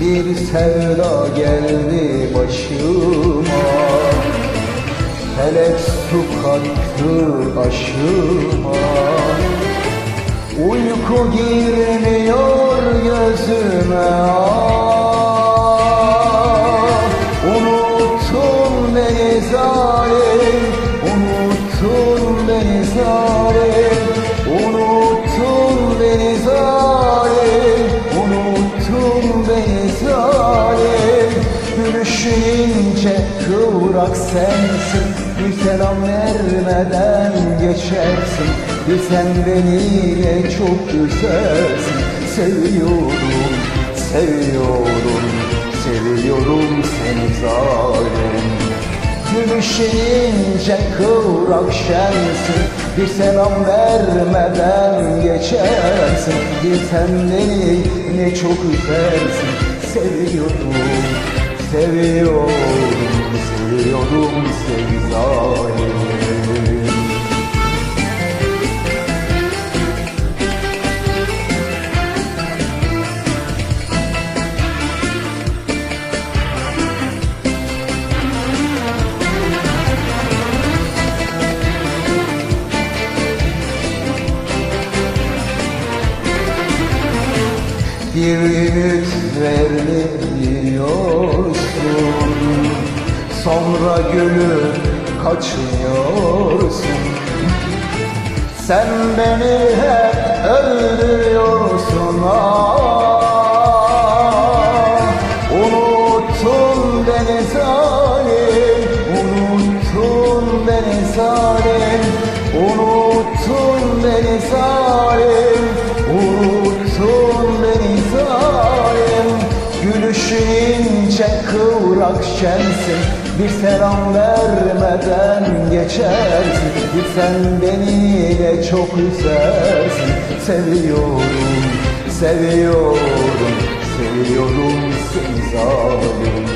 Bir sevda geldi başıma. Felek su kattı aşıma Uyku girmiyor gözüme beni zalim Unuttun beni zalim Unuttun beni zalim Unuttun beni zalim Gülüşün ince kıvrak sensin Bir selam vermeden geçersin. Bir sen beni ne çok güzelsin. Seviyorum, seviyorum Seviyorum seni zalim Gülüşün ince kıvrak şensin Bir selam vermeden geçersin Bir sen beni ne çok üzersin Seviyorum, seviyorum, seviyorum seni Bir ümit vermiyorsun Sonra gülüp kaçıyorsun. Sen beni hep öldürüyorsun ah. Unuttun beni zalim Unuttun beni zalim kıvrak şensin Bir selam vermeden geçersin. Bir sen beni de çok üzersin. Seviyorum, seviyorum, seviyorum seni zalim.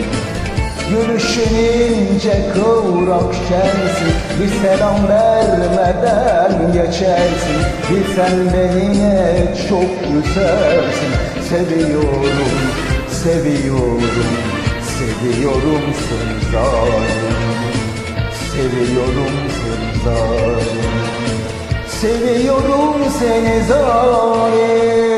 Gülüşün ince kıvrak şensin Bir selam vermeden geçersin. Bir sen beni ne çok güzelsin Seviyorum, seviyorum, seviyorum seni zalim. Seviyorum seni zalim. Seviyorum seni zalim